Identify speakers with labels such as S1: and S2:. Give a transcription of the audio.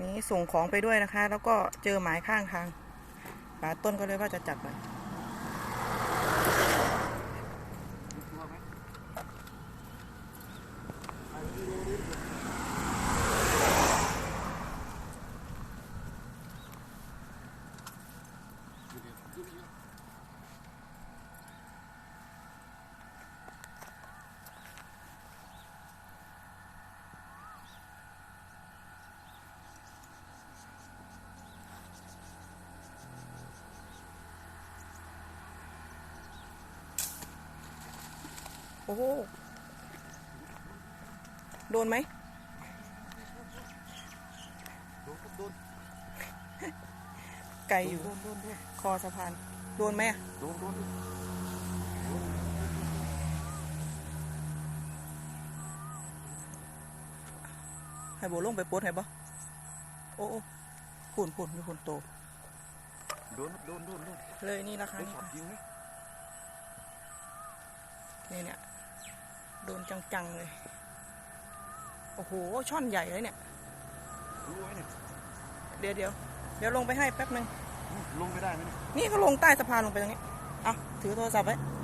S1: นี้ส่งของไปด้วยนะคะ แล้วก็เจอหมายข้างทางปลาต้นก็เลยว่าจะจับไป โอ้โหโดนไหม
S2: โดนโดน
S1: ไกลอยู่
S2: โดนโดนโดน
S1: คอสะพาน โดนไหมอะ
S2: โดนโดน
S1: ให้โบลงไปปลดให้บ่โอ้โอ้ผุนผุนมีผุนโต
S2: โดนโดนโดนโดน
S1: เลยนี่นะคะ
S2: ได้
S1: นี่
S2: ช็อต
S1: ค่ะ
S2: ยิงไหม
S1: นี่เนี่ย โดนจังๆเลย โอ้โห ช่อนใหญ่เลยเนี่ย
S2: รู้ไหมเนี่ย
S1: เดี๋ยวเดี๋ยวเดี๋ยวลงไปให้แป๊บนึง
S2: ลงไม่ได้ไหมเนี่ย
S1: นี่ก็ลงใต้สะพานลงไปตรงนี้ เอาถือโทรศัพท์ไว้
S2: โ